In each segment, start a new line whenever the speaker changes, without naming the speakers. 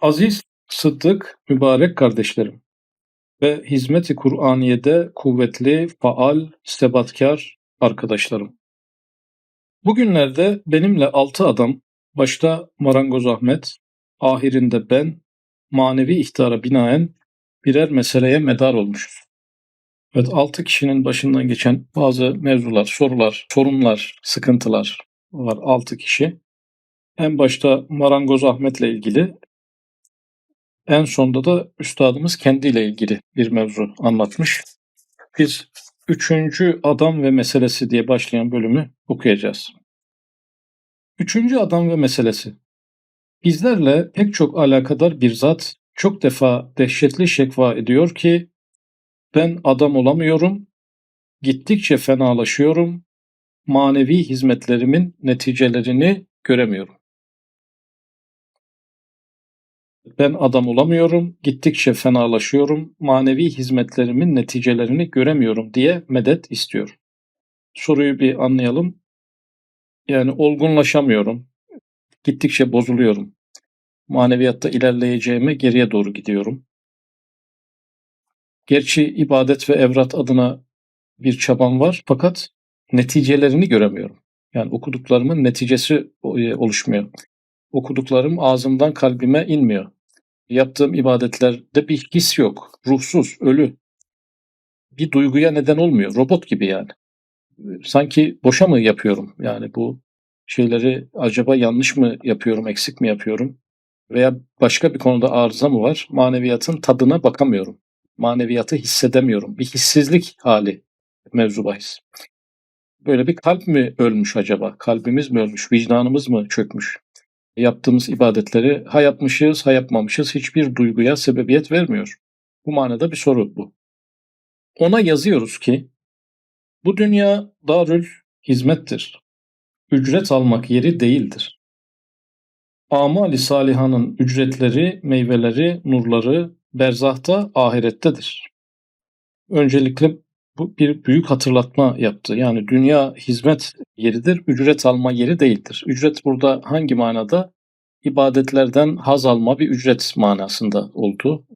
Aziz, sıddık, mübarek kardeşlerim ve hizmet-i Kur'aniye'de kuvvetli, faal, sebatkar arkadaşlarım. Bugünlerde benimle altı adam, başta Marangoz Ahmet, ahirinde ben, manevi ihtara binaen birer meseleye medar olmuşuz. Evet, altı kişinin başından geçen bazı mevzular, sorular, sorunlar, sıkıntılar var altı kişi. En başta Marangoz Ahmet'le ilgili en sonda da üstadımız kendiyle ilgili bir mevzu anlatmış. Biz üçüncü adam ve meselesi diye başlayan bölümü okuyacağız. Üçüncü adam ve meselesi. Bizlerle pek çok alakadar bir zat çok defa dehşetli şekva ediyor ki ben adam olamıyorum, gittikçe fenalaşıyorum, manevi hizmetlerimin neticelerini göremiyorum. Ben adam olamıyorum, gittikçe fenalaşıyorum, manevi hizmetlerimin neticelerini göremiyorum diye medet istiyor. Soruyu bir anlayalım. Yani olgunlaşamıyorum, gittikçe bozuluyorum. Maneviyatta ilerleyeceğime geriye doğru gidiyorum. Gerçi ibadet ve evrat adına bir çabam var fakat neticelerini göremiyorum. Yani okuduklarımın neticesi oluşmuyor. Okuduklarım ağzımdan kalbime inmiyor. Yaptığım ibadetlerde bir his yok. Ruhsuz, ölü. Bir duyguya neden olmuyor. Robot gibi yani. Sanki boşa mı yapıyorum? Yani bu şeyleri acaba yanlış mı yapıyorum, eksik mi yapıyorum? Veya başka bir konuda arıza mı var? Maneviyatın tadına bakamıyorum. Maneviyatı hissedemiyorum. Bir hissizlik hali mevzu bahis. Böyle bir kalp mi ölmüş acaba? Kalbimiz mi ölmüş? Vicdanımız mı çökmüş? Yaptığımız ibadetleri ha yapmışız ha yapmamışız hiçbir duyguya sebebiyet vermiyor. Bu manada bir soru bu. Ona yazıyoruz ki bu dünya darül hizmettir. Ücret almak yeri değildir. Amali salihanın ücretleri, meyveleri, nurları berzahta ahirettedir. Öncelikle bu bir büyük hatırlatma yaptı. Yani dünya hizmet yeridir, ücret alma yeri değildir. Ücret burada hangi manada? İbadetlerden haz alma bir ücret manasında oldu.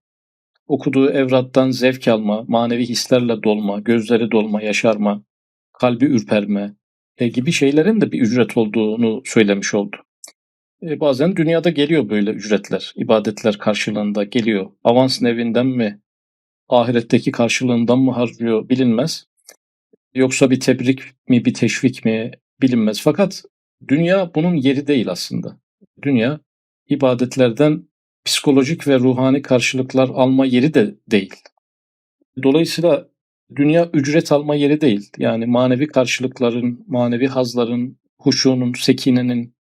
Okuduğu evrattan zevk alma, manevi hislerle dolma, gözleri dolma, yaşarma, kalbi ürperme e, gibi şeylerin de bir ücret olduğunu söylemiş oldu. E, bazen dünyada geliyor böyle ücretler, ibadetler karşılığında geliyor. Avans nevinden mi, ahiretteki karşılığından mı harcıyor bilinmez. Yoksa bir tebrik mi, bir teşvik mi bilinmez. Fakat dünya bunun yeri değil aslında. Dünya ibadetlerden psikolojik ve ruhani karşılıklar alma yeri de değil. Dolayısıyla dünya ücret alma yeri değil. Yani manevi karşılıkların, manevi hazların, huşunun, sekinenin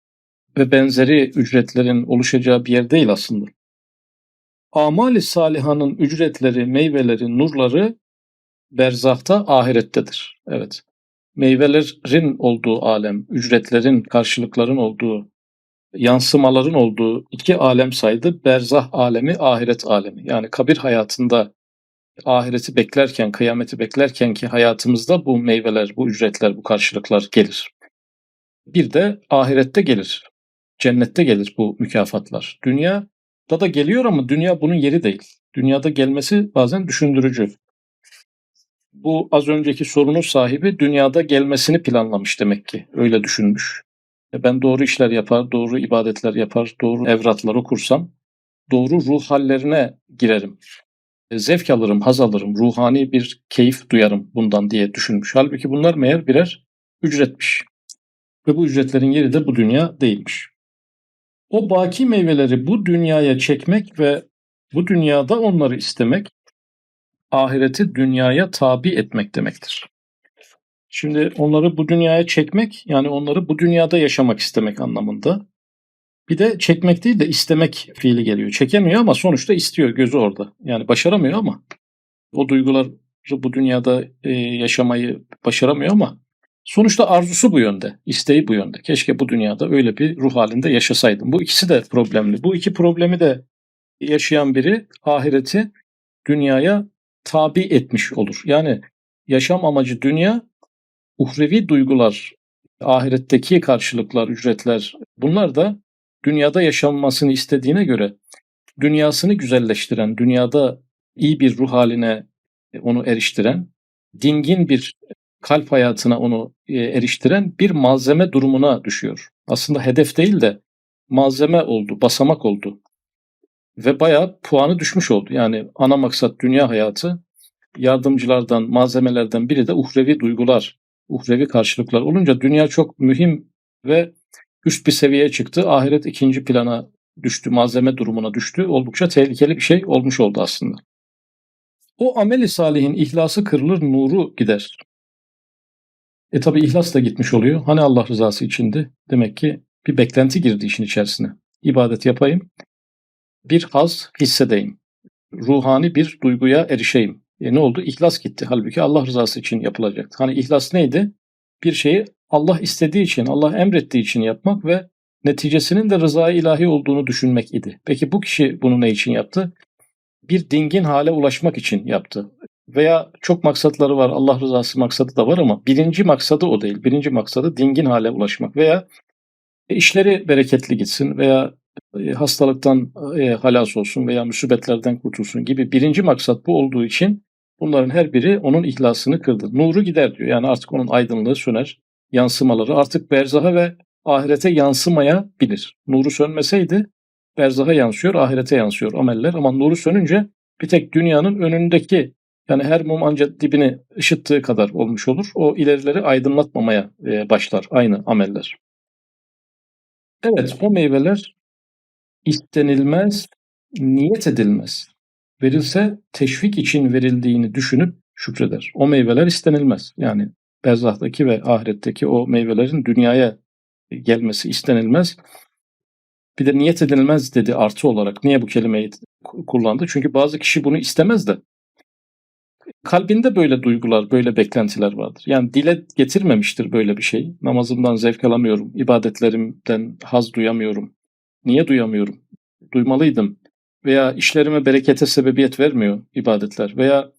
ve benzeri ücretlerin oluşacağı bir yer değil aslında. Amali salihanın ücretleri, meyveleri, nurları berzahta ahirettedir. Evet. Meyvelerin olduğu alem, ücretlerin, karşılıkların olduğu, yansımaların olduğu iki alem saydı. Berzah alemi, ahiret alemi. Yani kabir hayatında ahireti beklerken, kıyameti beklerken ki hayatımızda bu meyveler, bu ücretler, bu karşılıklar gelir. Bir de ahirette gelir. Cennette gelir bu mükafatlar. Dünya da da geliyor ama dünya bunun yeri değil. Dünyada gelmesi bazen düşündürücü. Bu az önceki sorunun sahibi dünyada gelmesini planlamış demek ki. Öyle düşünmüş. E ben doğru işler yapar, doğru ibadetler yapar, doğru evratlar okursam doğru ruh hallerine girerim. E zevk alırım, haz alırım, ruhani bir keyif duyarım bundan diye düşünmüş. Halbuki bunlar meğer birer ücretmiş. Ve bu ücretlerin yeri de bu dünya değilmiş. O baki meyveleri bu dünyaya çekmek ve bu dünyada onları istemek ahireti dünyaya tabi etmek demektir. Şimdi onları bu dünyaya çekmek yani onları bu dünyada yaşamak istemek anlamında. Bir de çekmek değil de istemek fiili geliyor. Çekemiyor ama sonuçta istiyor gözü orada. Yani başaramıyor ama o duygular bu dünyada yaşamayı başaramıyor ama Sonuçta arzusu bu yönde, isteği bu yönde. Keşke bu dünyada öyle bir ruh halinde yaşasaydım. Bu ikisi de problemli. Bu iki problemi de yaşayan biri ahireti dünyaya tabi etmiş olur. Yani yaşam amacı dünya, uhrevi duygular, ahiretteki karşılıklar, ücretler bunlar da dünyada yaşanmasını istediğine göre dünyasını güzelleştiren, dünyada iyi bir ruh haline onu eriştiren, dingin bir kalp hayatına onu e, eriştiren bir malzeme durumuna düşüyor. Aslında hedef değil de malzeme oldu, basamak oldu. Ve bayağı puanı düşmüş oldu. Yani ana maksat dünya hayatı, yardımcılardan, malzemelerden biri de uhrevi duygular, uhrevi karşılıklar olunca dünya çok mühim ve üst bir seviyeye çıktı. Ahiret ikinci plana düştü, malzeme durumuna düştü. Oldukça tehlikeli bir şey olmuş oldu aslında. O ameli salihin ihlası kırılır, nuru gider. E tabi ihlas da gitmiş oluyor. Hani Allah rızası içindi? Demek ki bir beklenti girdi işin içerisine. İbadet yapayım, bir haz hissedeyim. Ruhani bir duyguya erişeyim. E ne oldu? İhlas gitti. Halbuki Allah rızası için yapılacaktı. Hani ihlas neydi? Bir şeyi Allah istediği için, Allah emrettiği için yapmak ve neticesinin de rıza ilahi olduğunu düşünmek idi. Peki bu kişi bunu ne için yaptı? Bir dingin hale ulaşmak için yaptı. Veya çok maksatları var, Allah rızası maksadı da var ama birinci maksadı o değil. Birinci maksadı dingin hale ulaşmak veya işleri bereketli gitsin veya e, hastalıktan e, halas olsun veya müsibetlerden kurtulsun gibi birinci maksat bu olduğu için bunların her biri onun ihlasını kırdı. Nuru gider diyor. Yani artık onun aydınlığı söner, yansımaları artık berzaha ve ahirete yansımayabilir. Nuru sönmeseydi berzaha yansıyor, ahirete yansıyor ameller ama nuru sönünce bir tek dünyanın önündeki yani her mum ancak dibini ışıttığı kadar olmuş olur. O ilerileri aydınlatmamaya e, başlar aynı ameller. Evet o meyveler istenilmez, niyet edilmez. Verilse teşvik için verildiğini düşünüp şükreder. O meyveler istenilmez. Yani berzahtaki ve ahiretteki o meyvelerin dünyaya gelmesi istenilmez. Bir de niyet edilmez dedi artı olarak. Niye bu kelimeyi kullandı? Çünkü bazı kişi bunu istemez de kalbinde böyle duygular, böyle beklentiler vardır. Yani dile getirmemiştir böyle bir şey. Namazımdan zevk alamıyorum, ibadetlerimden haz duyamıyorum. Niye duyamıyorum? Duymalıydım. Veya işlerime berekete sebebiyet vermiyor ibadetler. Veya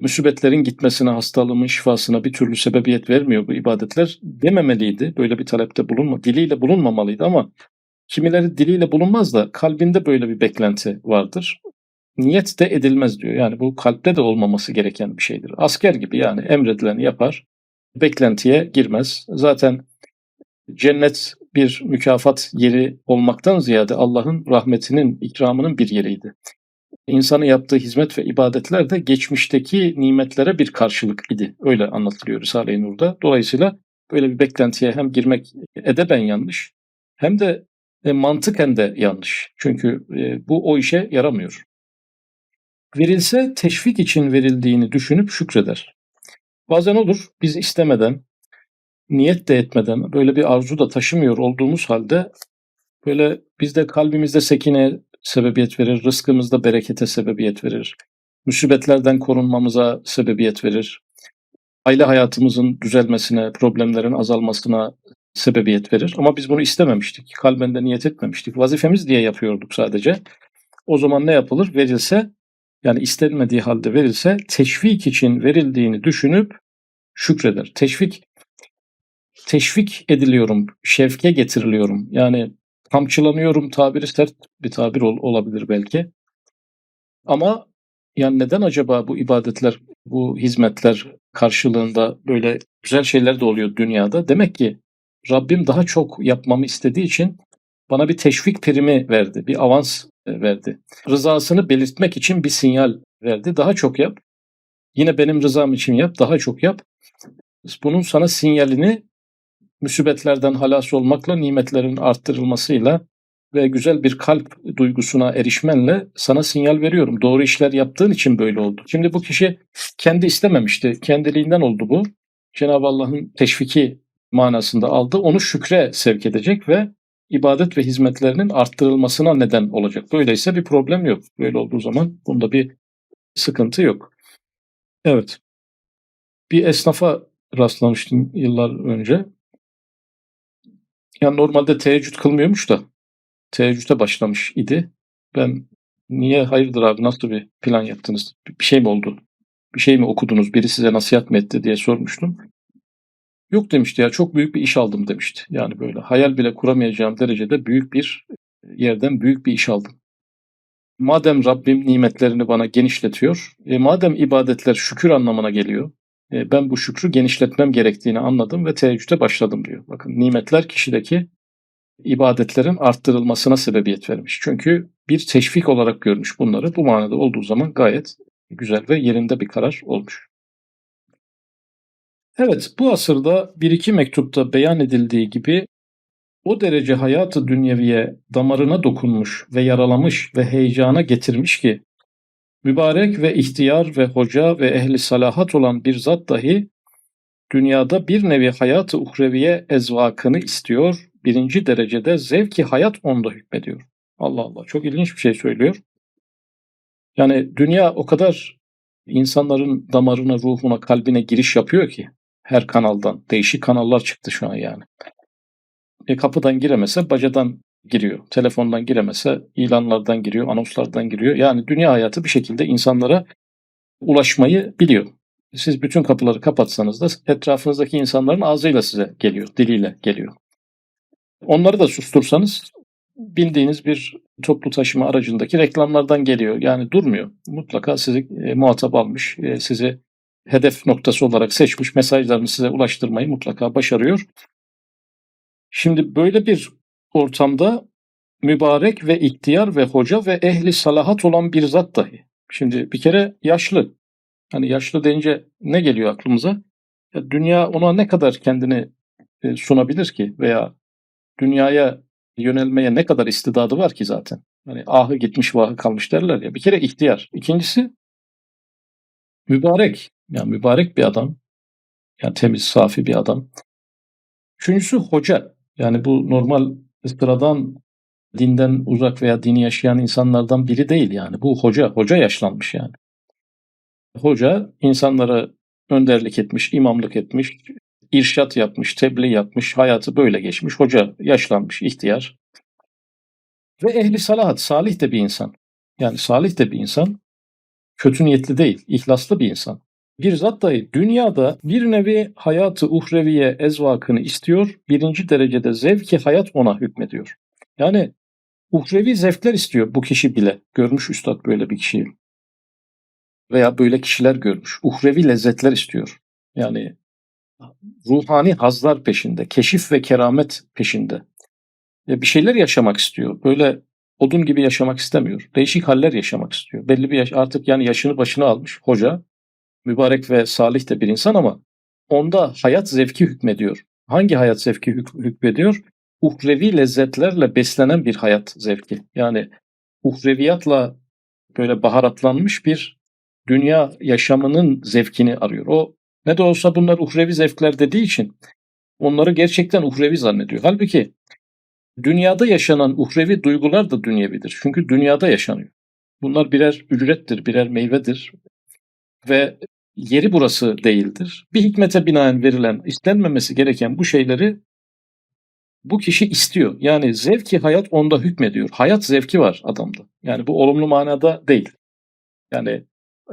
müsibetlerin gitmesine, hastalığımın şifasına bir türlü sebebiyet vermiyor bu ibadetler dememeliydi. Böyle bir talepte bulunma, diliyle bulunmamalıydı ama kimileri diliyle bulunmaz da kalbinde böyle bir beklenti vardır. Niyet de edilmez diyor. Yani bu kalpte de olmaması gereken bir şeydir. Asker gibi yani emredileni yapar, beklentiye girmez. Zaten cennet bir mükafat yeri olmaktan ziyade Allah'ın rahmetinin, ikramının bir yeriydi. İnsanın yaptığı hizmet ve ibadetler de geçmişteki nimetlere bir karşılık idi. Öyle anlatılıyor Risale-i Nur'da. Dolayısıyla böyle bir beklentiye hem girmek edeben yanlış hem de e, mantıken de yanlış. Çünkü e, bu o işe yaramıyor. Verilse teşvik için verildiğini düşünüp şükreder. Bazen olur biz istemeden niyet de etmeden böyle bir arzu da taşımıyor olduğumuz halde böyle bizde kalbimizde sekine sebebiyet verir, rızkımızda berekete sebebiyet verir, musibetlerden korunmamıza sebebiyet verir, aile hayatımızın düzelmesine, problemlerin azalmasına sebebiyet verir. Ama biz bunu istememiştik, kalben niyet etmemiştik. Vazifemiz diye yapıyorduk sadece. O zaman ne yapılır? Verilse, yani istenmediği halde verilse teşvik için verildiğini düşünüp şükreder. Teşvik teşvik ediliyorum, şevke getiriliyorum. Yani kamçılanıyorum tabiri sert bir tabir ol, olabilir belki. Ama yani neden acaba bu ibadetler, bu hizmetler karşılığında böyle güzel şeyler de oluyor dünyada? Demek ki Rabbim daha çok yapmamı istediği için bana bir teşvik primi verdi, bir avans verdi. Rızasını belirtmek için bir sinyal verdi. Daha çok yap. Yine benim rızam için yap, daha çok yap. Bunun sana sinyalini müsibetlerden halas olmakla, nimetlerin arttırılmasıyla ve güzel bir kalp duygusuna erişmenle sana sinyal veriyorum. Doğru işler yaptığın için böyle oldu. Şimdi bu kişi kendi istememişti. Kendiliğinden oldu bu. Cenab-ı Allah'ın teşviki manasında aldı. Onu şükre sevk edecek ve ibadet ve hizmetlerinin arttırılmasına neden olacak. Böyleyse bir problem yok. Böyle olduğu zaman bunda bir sıkıntı yok. Evet. Bir esnafa rastlamıştım yıllar önce. Yani normalde teheccüd kılmıyormuş da teheccüde başlamış idi. Ben niye hayırdır abi nasıl bir plan yaptınız? Bir şey mi oldu? Bir şey mi okudunuz? Biri size nasihat mı etti diye sormuştum. Yok demişti ya çok büyük bir iş aldım demişti. Yani böyle hayal bile kuramayacağım derecede büyük bir yerden büyük bir iş aldım. madem Rabbim nimetlerini bana genişletiyor, e, madem ibadetler şükür anlamına geliyor, e, ben bu şükrü genişletmem gerektiğini anladım ve teheccüde başladım diyor. Bakın nimetler kişideki ibadetlerin arttırılmasına sebebiyet vermiş. Çünkü bir teşvik olarak görmüş bunları. Bu manada olduğu zaman gayet güzel ve yerinde bir karar olmuş. Evet, bu asırda bir iki mektupta beyan edildiği gibi o derece hayatı dünyeviye damarına dokunmuş ve yaralamış ve heyecana getirmiş ki mübarek ve ihtiyar ve hoca ve ehli salahat olan bir zat dahi dünyada bir nevi hayatı uhreviye ezvakını istiyor, birinci derecede zevki hayat onda hükmediyor. Allah Allah çok ilginç bir şey söylüyor. Yani dünya o kadar insanların damarına, ruhuna, kalbine giriş yapıyor ki her kanaldan. Değişik kanallar çıktı şu an yani. E, kapıdan giremese bacadan giriyor. Telefondan giremese ilanlardan giriyor, anonslardan giriyor. Yani dünya hayatı bir şekilde insanlara ulaşmayı biliyor. Siz bütün kapıları kapatsanız da etrafınızdaki insanların ağzıyla size geliyor, diliyle geliyor. Onları da sustursanız bildiğiniz bir toplu taşıma aracındaki reklamlardan geliyor. Yani durmuyor. Mutlaka sizi e, muhatap almış, e, sizi hedef noktası olarak seçmiş, mesajlarını size ulaştırmayı mutlaka başarıyor. Şimdi böyle bir ortamda mübarek ve ihtiyar ve hoca ve ehli salahat olan bir zat dahi. Şimdi bir kere yaşlı. Hani yaşlı deyince ne geliyor aklımıza? Ya dünya ona ne kadar kendini e, sunabilir ki veya dünyaya yönelmeye ne kadar istidadı var ki zaten. Hani ahı gitmiş vahı kalmış derler ya. Bir kere ihtiyar. İkincisi mübarek. Yani mübarek bir adam. Yani temiz, safi bir adam. Üçüncüsü hoca. Yani bu normal sıradan dinden uzak veya dini yaşayan insanlardan biri değil yani. Bu hoca, hoca yaşlanmış yani. Hoca insanlara önderlik etmiş, imamlık etmiş, irşat yapmış, tebliğ yapmış, hayatı böyle geçmiş. Hoca yaşlanmış, ihtiyar. Ve ehli salahat, salih de bir insan. Yani salih de bir insan. Kötü niyetli değil, ihlaslı bir insan. Bir zat dahi dünyada bir nevi hayatı uhreviye ezvakını istiyor, birinci derecede zevki hayat ona hükmediyor. Yani uhrevi zevkler istiyor bu kişi bile. Görmüş üstad böyle bir kişiyi. Veya böyle kişiler görmüş. Uhrevi lezzetler istiyor. Yani ruhani hazlar peşinde, keşif ve keramet peşinde. Bir şeyler yaşamak istiyor. Böyle odun gibi yaşamak istemiyor. Değişik haller yaşamak istiyor. Belli bir yaş artık yani yaşını başına almış hoca. Mübarek ve salih de bir insan ama onda hayat zevki hükmediyor. Hangi hayat zevki hük- hükmediyor? Uhrevi lezzetlerle beslenen bir hayat zevki. Yani uhreviyatla böyle baharatlanmış bir dünya yaşamının zevkini arıyor. O ne de olsa bunlar uhrevi zevkler dediği için onları gerçekten uhrevi zannediyor. Halbuki dünyada yaşanan uhrevi duygular da dünyevidir. Çünkü dünyada yaşanıyor. Bunlar birer ücrettir, birer meyvedir ve yeri burası değildir. Bir hikmete binaen verilen, istenmemesi gereken bu şeyleri bu kişi istiyor. Yani zevki hayat onda hükmediyor. Hayat zevki var adamda. Yani bu olumlu manada değil. Yani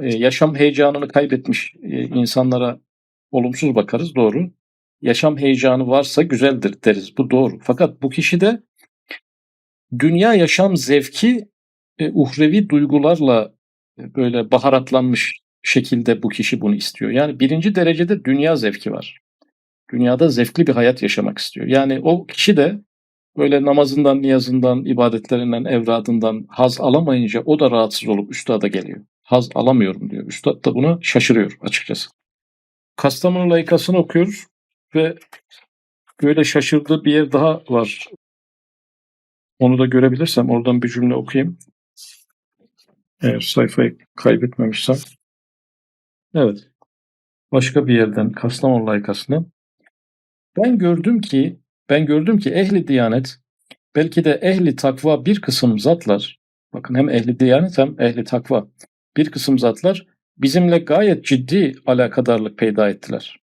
e, yaşam heyecanını kaybetmiş e, insanlara olumsuz bakarız doğru. Yaşam heyecanı varsa güzeldir deriz. Bu doğru. Fakat bu kişi de dünya yaşam zevki e, uhrevi duygularla böyle baharatlanmış şekilde bu kişi bunu istiyor. Yani birinci derecede dünya zevki var. Dünyada zevkli bir hayat yaşamak istiyor. Yani o kişi de böyle namazından, niyazından, ibadetlerinden, evradından haz alamayınca o da rahatsız olup üstada geliyor. Haz alamıyorum diyor. Üstad da buna şaşırıyor açıkçası. Kastamonu layıkasını okuyoruz ve böyle şaşırdığı bir yer daha var. Onu da görebilirsem oradan bir cümle okuyayım. Eğer sayfayı kaybetmemişsem. Evet. Başka bir yerden Kastamonu layıkasından. Ben gördüm ki ben gördüm ki ehli diyanet belki de ehli takva bir kısım zatlar bakın hem ehli diyanet hem ehli takva bir kısım zatlar bizimle gayet ciddi alakadarlık peyda ettiler.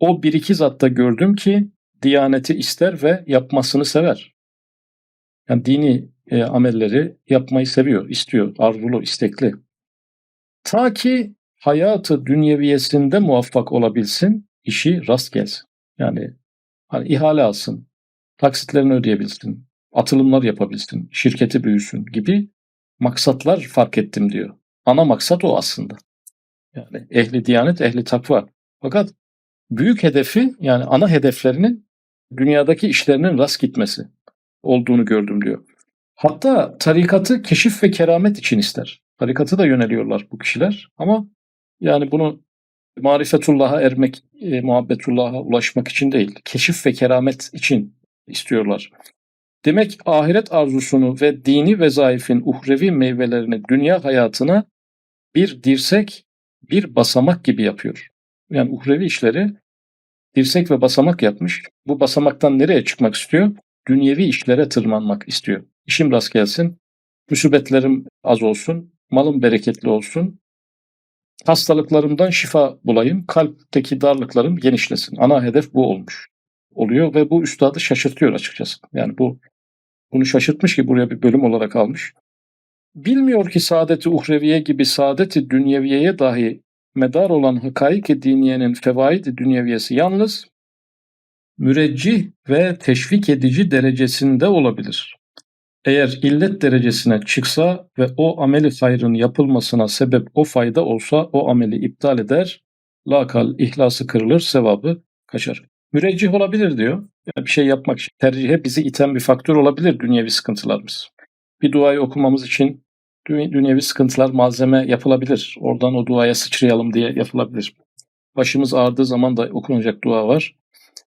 O bir iki zatta gördüm ki diyaneti ister ve yapmasını sever. Yani dini e, amelleri yapmayı seviyor, istiyor, arzulu, istekli. Ta ki hayatı dünyeviyesinde muvaffak olabilsin, işi rast gelsin. Yani hani ihale alsın, taksitlerini ödeyebilsin, atılımlar yapabilsin, şirketi büyüsün gibi maksatlar fark ettim diyor. Ana maksat o aslında. Yani ehli diyanet, ehli takva. Fakat büyük hedefi yani ana hedeflerinin dünyadaki işlerinin rast gitmesi olduğunu gördüm diyor. Hatta tarikatı keşif ve keramet için ister. Tarikatı da yöneliyorlar bu kişiler ama yani bunu marifetullah'a ermek, e, muhabbetullah'a ulaşmak için değil, keşif ve keramet için istiyorlar. Demek ahiret arzusunu ve dini vezaifin uhrevi meyvelerini dünya hayatına bir dirsek, bir basamak gibi yapıyor. Yani uhrevi işleri dirsek ve basamak yapmış. Bu basamaktan nereye çıkmak istiyor? Dünyevi işlere tırmanmak istiyor. İşim rast gelsin, musibetlerim az olsun, malım bereketli olsun, hastalıklarımdan şifa bulayım, kalpteki darlıklarım genişlesin. Ana hedef bu olmuş oluyor ve bu üstadı şaşırtıyor açıkçası. Yani bu bunu şaşırtmış ki buraya bir bölüm olarak almış. Bilmiyor ki saadeti uhreviye gibi saadeti dünyeviyeye dahi medar olan hakaik-i diniyenin fevaid-i dünyeviyesi yalnız müreccih ve teşvik edici derecesinde olabilir. Eğer illet derecesine çıksa ve o ameli hayrın yapılmasına sebep o fayda olsa o ameli iptal eder, lakal ihlası kırılır, sevabı kaçar. Müreccih olabilir diyor. Yani bir şey yapmak için tercihe bizi iten bir faktör olabilir dünyevi sıkıntılarımız. Bir duayı okumamız için dünyevi sıkıntılar malzeme yapılabilir. Oradan o duaya sıçrayalım diye yapılabilir. Başımız ağrıdığı zaman da okunacak dua var.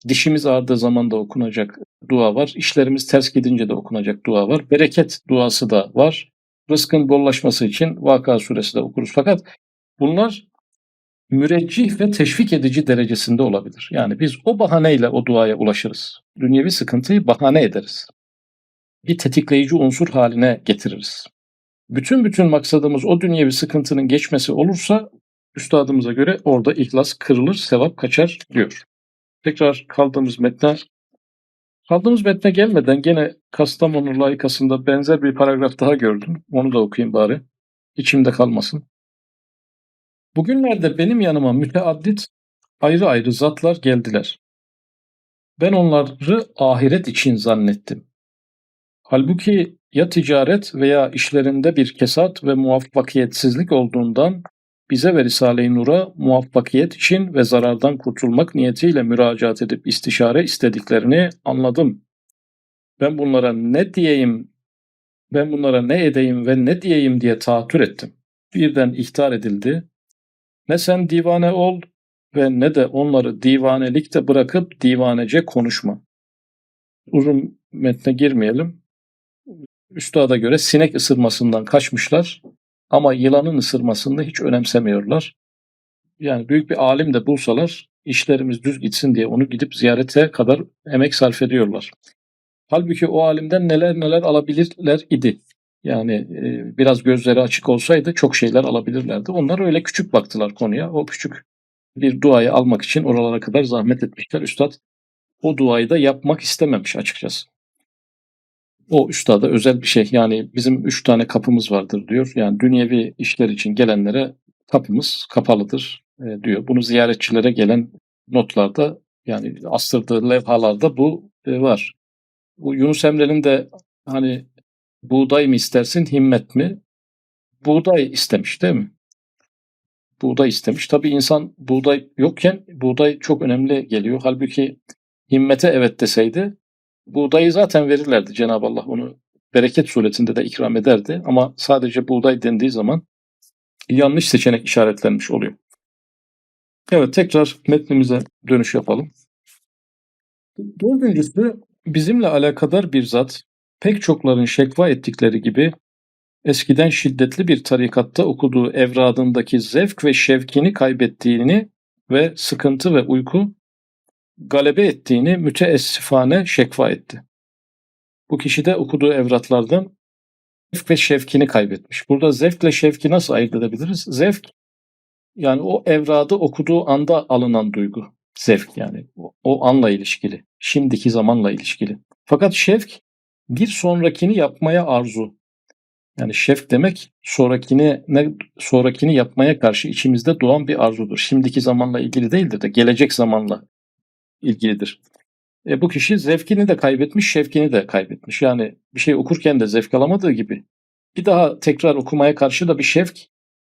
Dişimiz ağrıdığı zaman da okunacak dua var. İşlerimiz ters gidince de okunacak dua var. Bereket duası da var. Rızkın bollaşması için Vaka suresi de okuruz. Fakat bunlar müreccih ve teşvik edici derecesinde olabilir. Yani biz o bahaneyle o duaya ulaşırız. Dünyevi sıkıntıyı bahane ederiz. Bir tetikleyici unsur haline getiririz. Bütün bütün maksadımız o dünyevi sıkıntının geçmesi olursa üstadımıza göre orada ihlas kırılır, sevap kaçar diyor. Tekrar kaldığımız metne Kaldığımız metne gelmeden gene Kastamonu layıkasında benzer bir paragraf daha gördüm. Onu da okuyayım bari. İçimde kalmasın. Bugünlerde benim yanıma müteaddit ayrı ayrı zatlar geldiler. Ben onları ahiret için zannettim. Halbuki ya ticaret veya işlerinde bir kesat ve muvaffakiyetsizlik olduğundan bize ve Risale-i Nur'a muvaffakiyet için ve zarardan kurtulmak niyetiyle müracaat edip istişare istediklerini anladım. Ben bunlara ne diyeyim, ben bunlara ne edeyim ve ne diyeyim diye tahattür ettim. Birden ihtar edildi. Ne sen divane ol ve ne de onları divanelikte bırakıp divanece konuşma. Uzun metne girmeyelim. Üstada göre sinek ısırmasından kaçmışlar ama yılanın ısırmasını hiç önemsemiyorlar. Yani büyük bir alim de bulsalar işlerimiz düz gitsin diye onu gidip ziyarete kadar emek sarf ediyorlar. Halbuki o alimden neler neler alabilirler idi. Yani e, biraz gözleri açık olsaydı çok şeyler alabilirlerdi. Onlar öyle küçük baktılar konuya. O küçük bir duayı almak için oralara kadar zahmet etmişler. Üstad o duayı da yapmak istememiş açıkçası. O üstada özel bir şey. Yani bizim üç tane kapımız vardır diyor. Yani dünyevi işler için gelenlere kapımız kapalıdır e, diyor. Bunu ziyaretçilere gelen notlarda yani astırdığı levhalarda bu e, var. Bu Yunus Emre'nin de hani buğday mı istersin himmet mi? Buğday istemiş değil mi? Buğday istemiş. Tabii insan buğday yokken buğday çok önemli geliyor. Halbuki himmete evet deseydi buğdayı zaten verirlerdi. Cenab-ı Allah onu bereket suretinde de ikram ederdi. Ama sadece buğday dendiği zaman yanlış seçenek işaretlenmiş oluyor. Evet tekrar metnimize dönüş yapalım. Dördüncüsü bizimle alakadar bir zat pek çokların şekva ettikleri gibi eskiden şiddetli bir tarikatta okuduğu evradındaki zevk ve şevkini kaybettiğini ve sıkıntı ve uyku galebe ettiğini müteessifane şekva etti. Bu kişi de okuduğu evratlardan zevk ve şevkini kaybetmiş. Burada zevkle şevki nasıl ayırt edebiliriz? Zevk yani o evradı okuduğu anda alınan duygu. Zevk yani o, anla ilişkili. Şimdiki zamanla ilişkili. Fakat şevk bir sonrakini yapmaya arzu. Yani şevk demek sonrakini ne sonrakini yapmaya karşı içimizde doğan bir arzudur. Şimdiki zamanla ilgili değildir de gelecek zamanla ilgilidir. E, bu kişi zevkini de kaybetmiş, şevkini de kaybetmiş. Yani bir şey okurken de zevk alamadığı gibi bir daha tekrar okumaya karşı da bir şevk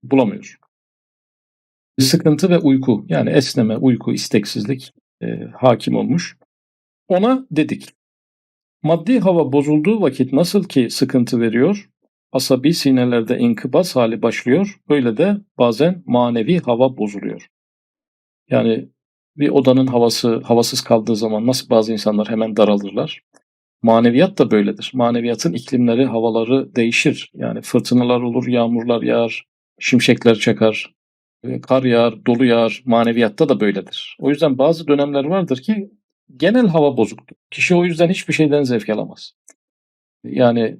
bulamıyor. Sıkıntı ve uyku yani esneme, uyku, isteksizlik e, hakim olmuş. Ona dedik. Maddi hava bozulduğu vakit nasıl ki sıkıntı veriyor, asabi sinelerde inkıbaz hali başlıyor, öyle de bazen manevi hava bozuluyor. Yani bir odanın havası havasız kaldığı zaman nasıl bazı insanlar hemen daralırlar. Maneviyat da böyledir. Maneviyatın iklimleri, havaları değişir. Yani fırtınalar olur, yağmurlar yağar, şimşekler çakar, e, kar yağar, dolu yağar. Maneviyatta da böyledir. O yüzden bazı dönemler vardır ki genel hava bozuktur. Kişi o yüzden hiçbir şeyden zevk alamaz. Yani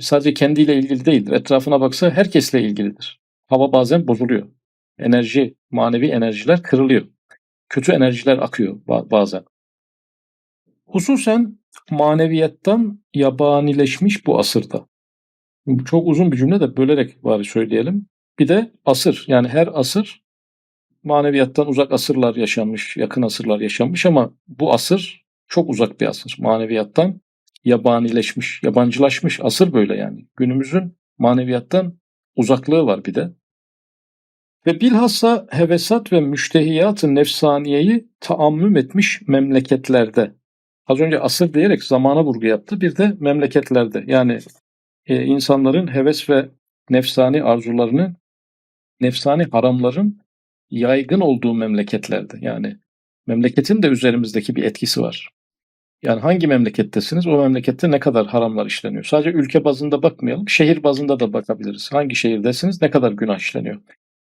sadece kendiyle ilgili değildir. Etrafına baksa herkesle ilgilidir. Hava bazen bozuluyor. Enerji, manevi enerjiler kırılıyor. Kötü enerjiler akıyor bazen. Hususen maneviyattan yabanileşmiş bu asırda. Çok uzun bir cümle de bölerek bari söyleyelim. Bir de asır yani her asır maneviyattan uzak asırlar yaşanmış, yakın asırlar yaşanmış ama bu asır çok uzak bir asır. Maneviyattan yabanileşmiş, yabancılaşmış asır böyle yani. Günümüzün maneviyattan uzaklığı var bir de. Ve bilhassa hevesat ve müştehiyat-ı nefsaniyeyi taammüm etmiş memleketlerde. Az önce asır diyerek zamana vurgu yaptı. Bir de memleketlerde yani e, insanların heves ve nefsani arzularının, nefsani haramların yaygın olduğu memleketlerde. Yani memleketin de üzerimizdeki bir etkisi var. Yani hangi memlekettesiniz? O memlekette ne kadar haramlar işleniyor? Sadece ülke bazında bakmayalım. Şehir bazında da bakabiliriz. Hangi şehirdesiniz? Ne kadar günah işleniyor?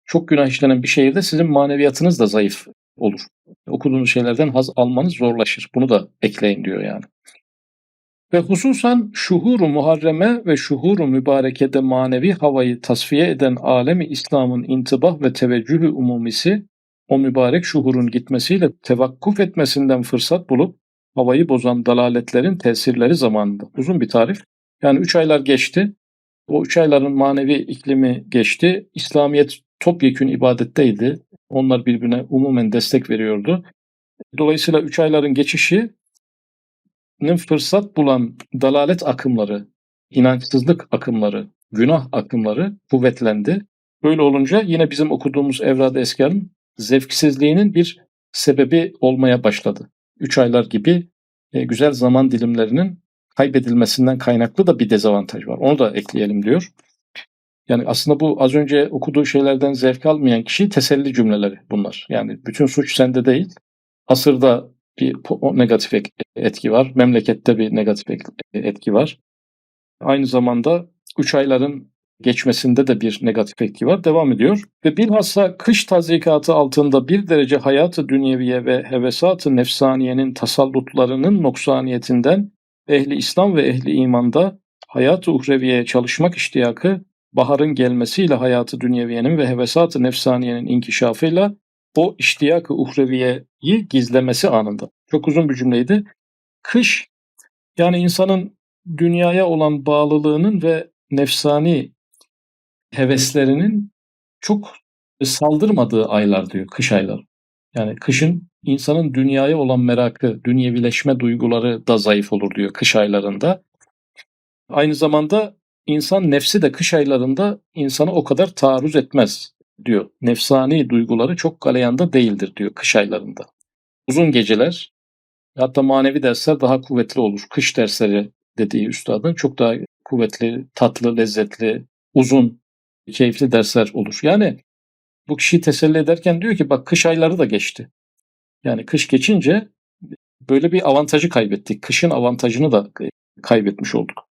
Çok günah işlenen bir şehirde sizin maneviyatınız da zayıf olur. Okuduğunuz şeylerden haz almanız zorlaşır. Bunu da ekleyin diyor yani. Ve hususan şuhuru muharreme ve şuhuru mübarekede manevi havayı tasfiye eden alemi İslam'ın intibah ve teveccühü umumisi o mübarek şuhurun gitmesiyle tevakkuf etmesinden fırsat bulup havayı bozan dalaletlerin tesirleri zamanında. Uzun bir tarif. Yani üç aylar geçti. O üç ayların manevi iklimi geçti. İslamiyet topyekün ibadetteydi. Onlar birbirine umumen destek veriyordu. Dolayısıyla üç ayların geçişi fırsat bulan dalalet akımları, inançsızlık akımları, günah akımları kuvvetlendi. Böyle olunca yine bizim okuduğumuz Evrad-ı Eskar'ın zevksizliğinin bir sebebi olmaya başladı. Üç aylar gibi e, güzel zaman dilimlerinin kaybedilmesinden kaynaklı da bir dezavantaj var. Onu da ekleyelim diyor. Yani aslında bu az önce okuduğu şeylerden zevk almayan kişi teselli cümleleri bunlar. Yani bütün suç sende değil. Asırda bir negatif etki var. Memlekette bir negatif etki var. Aynı zamanda 3 ayların geçmesinde de bir negatif etki var. Devam ediyor. Ve bilhassa kış tazikatı altında bir derece hayatı dünyeviye ve hevesatı nefsaniyenin tasallutlarının noksaniyetinden ehli İslam ve ehli imanda hayatı uhreviyeye çalışmak iştiyakı baharın gelmesiyle hayatı dünyeviyenin ve hevesatı nefsaniyenin inkişafıyla o iştiyak-ı uhreviyeyi gizlemesi anında. Çok uzun bir cümleydi. Kış yani insanın dünyaya olan bağlılığının ve nefsani heveslerinin çok saldırmadığı aylar diyor kış ayları. Yani kışın insanın dünyaya olan merakı, dünyevileşme duyguları da zayıf olur diyor kış aylarında. Aynı zamanda insan nefsi de kış aylarında insana o kadar taarruz etmez diyor. Nefsani duyguları çok galeyanda değildir diyor kış aylarında. Uzun geceler hatta manevi dersler daha kuvvetli olur. Kış dersleri dediği üstadın çok daha kuvvetli, tatlı, lezzetli, uzun, keyifli dersler olur. Yani bu kişiyi teselli ederken diyor ki bak kış ayları da geçti. Yani kış geçince böyle bir avantajı kaybettik. Kışın avantajını da kaybetmiş olduk.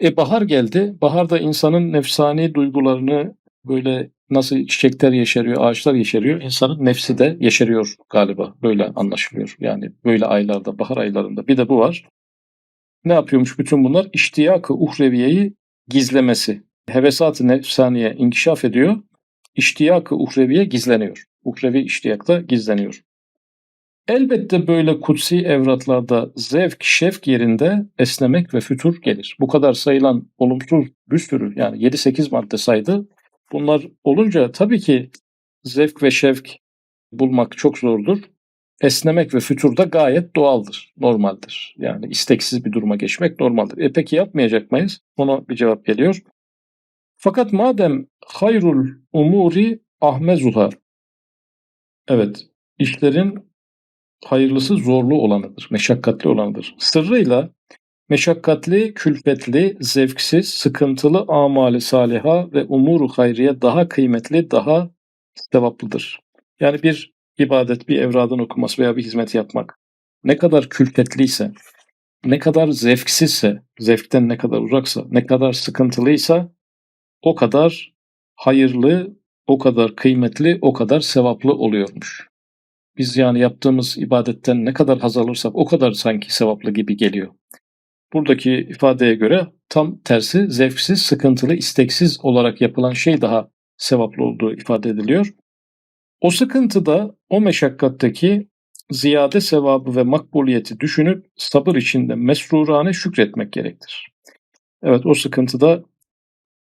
E bahar geldi. Baharda insanın nefsani duygularını böyle nasıl çiçekler yeşeriyor, ağaçlar yeşeriyor, insanın nefsi de yeşeriyor galiba. Böyle anlaşılıyor. Yani böyle aylarda, bahar aylarında. Bir de bu var. Ne yapıyormuş bütün bunlar? İştiyakı uhreviyeyi gizlemesi. Hevesat-ı nefsaniye inkişaf ediyor. İştiyakı uhreviye gizleniyor. Uhrevi iştiyakta gizleniyor. Elbette böyle kutsi evratlarda zevk, şevk yerinde esnemek ve fütur gelir. Bu kadar sayılan olumsuz bir sürü yani 7-8 madde saydı. Bunlar olunca tabii ki zevk ve şevk bulmak çok zordur. esnemek ve füturda gayet doğaldır, normaldir. Yani isteksiz bir duruma geçmek normaldir. E peki yapmayacak mıyız? Ona bir cevap geliyor. Fakat madem hayrul umuri ahmezuha Evet, işlerin hayırlısı zorlu olanıdır, meşakkatli olanıdır. Sırrıyla meşakkatli, külfetli, zevksiz, sıkıntılı amali saliha ve umuru hayriye daha kıymetli, daha sevaplıdır. Yani bir ibadet, bir evradın okuması veya bir hizmet yapmak ne kadar külfetliyse, ne kadar zevksizse, zevkten ne kadar uzaksa, ne kadar sıkıntılıysa o kadar hayırlı, o kadar kıymetli, o kadar sevaplı oluyormuş. Biz yani yaptığımız ibadetten ne kadar haz alırsak o kadar sanki sevaplı gibi geliyor. Buradaki ifadeye göre tam tersi zevksiz, sıkıntılı, isteksiz olarak yapılan şey daha sevaplı olduğu ifade ediliyor. O sıkıntıda, o meşakkatteki ziyade sevabı ve makbuliyeti düşünüp sabır içinde mesrurane şükretmek gerektir. Evet o sıkıntıda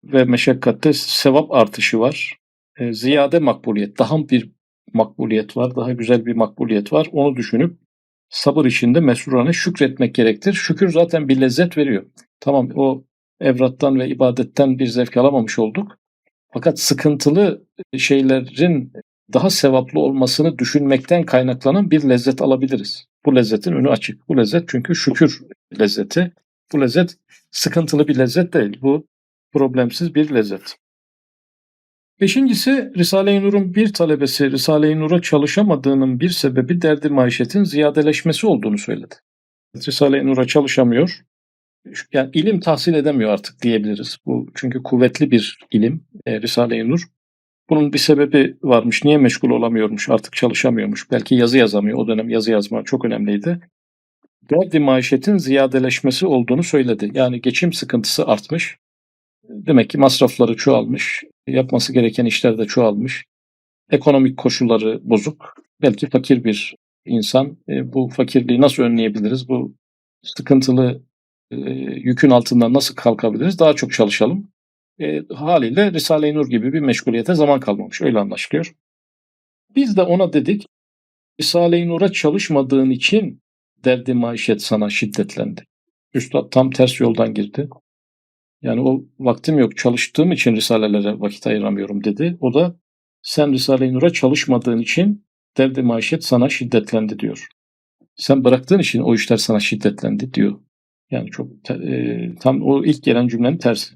ve meşakkatte sevap artışı var. E, ziyade makbuliyet, daha bir makbuliyet var, daha güzel bir makbuliyet var. Onu düşünüp sabır içinde mesrurane şükretmek gerektir. Şükür zaten bir lezzet veriyor. Tamam o evrattan ve ibadetten bir zevk alamamış olduk. Fakat sıkıntılı şeylerin daha sevaplı olmasını düşünmekten kaynaklanan bir lezzet alabiliriz. Bu lezzetin önü açık. Bu lezzet çünkü şükür lezzeti. Bu lezzet sıkıntılı bir lezzet değil. Bu problemsiz bir lezzet. Beşincisi Risale-i Nur'un bir talebesi Risale-i Nur'a çalışamadığının bir sebebi derdi maişetin ziyadeleşmesi olduğunu söyledi. Risale-i Nur'a çalışamıyor. Yani ilim tahsil edemiyor artık diyebiliriz. Bu çünkü kuvvetli bir ilim e, Risale-i Nur. Bunun bir sebebi varmış. Niye meşgul olamıyormuş? Artık çalışamıyormuş. Belki yazı yazamıyor. O dönem yazı yazma çok önemliydi. Derdi maişetin ziyadeleşmesi olduğunu söyledi. Yani geçim sıkıntısı artmış. Demek ki masrafları çoğalmış. Yapması gereken işler de çoğalmış. Ekonomik koşulları bozuk. Belki fakir bir insan. E, bu fakirliği nasıl önleyebiliriz? Bu sıkıntılı e, yükün altından nasıl kalkabiliriz? Daha çok çalışalım. E, haliyle Risale-i Nur gibi bir meşguliyete zaman kalmamış. Öyle anlaşılıyor. Biz de ona dedik, Risale-i Nur'a çalışmadığın için derdi maişet sana şiddetlendi. Üstad tam ters yoldan girdi. Yani o vaktim yok çalıştığım için risalelere vakit ayıramıyorum dedi. O da sen Risale-i Nur'a çalışmadığın için derdi maişet sana şiddetlendi diyor. Sen bıraktığın için o işler sana şiddetlendi diyor. Yani çok e, tam o ilk gelen cümlenin tersi.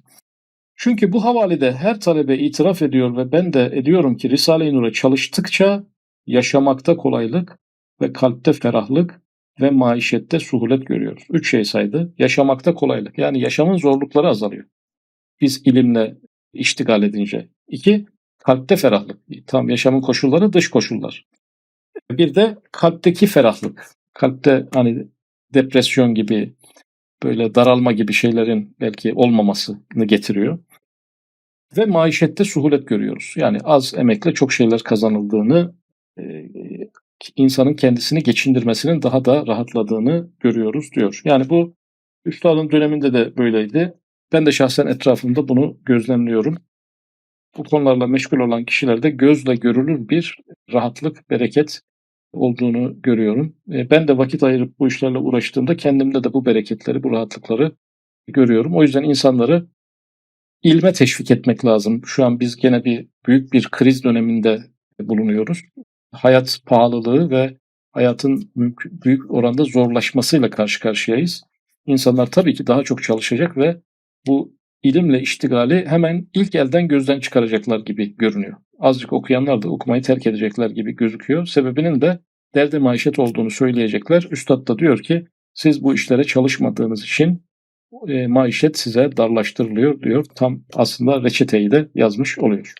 Çünkü bu havalede her talebe itiraf ediyor ve ben de ediyorum ki Risale-i Nur'a çalıştıkça yaşamakta kolaylık ve kalpte ferahlık ve maişette suhulet görüyoruz. Üç şey saydı. Yaşamakta kolaylık. Yani yaşamın zorlukları azalıyor. Biz ilimle iştigal edince. İki, kalpte ferahlık. Tam yaşamın koşulları dış koşullar. Bir de kalpteki ferahlık. Kalpte hani depresyon gibi böyle daralma gibi şeylerin belki olmamasını getiriyor. Ve maişette suhulet görüyoruz. Yani az emekle çok şeyler kazanıldığını, e, insanın kendisini geçindirmesinin daha da rahatladığını görüyoruz diyor. Yani bu Üstadın döneminde de böyleydi. Ben de şahsen etrafımda bunu gözlemliyorum. Bu konularla meşgul olan kişilerde gözle görülür bir rahatlık, bereket olduğunu görüyorum. E, ben de vakit ayırıp bu işlerle uğraştığımda kendimde de bu bereketleri, bu rahatlıkları görüyorum. O yüzden insanları ilme teşvik etmek lazım. Şu an biz gene bir büyük bir kriz döneminde bulunuyoruz. Hayat pahalılığı ve hayatın büyük oranda zorlaşmasıyla karşı karşıyayız. İnsanlar tabii ki daha çok çalışacak ve bu ilimle iştigali hemen ilk elden gözden çıkaracaklar gibi görünüyor. Azıcık okuyanlar da okumayı terk edecekler gibi gözüküyor. Sebebinin de derde maişet olduğunu söyleyecekler. Üstad da diyor ki siz bu işlere çalışmadığınız için e, maişet size darlaştırılıyor diyor. Tam aslında reçeteyi de yazmış oluyor.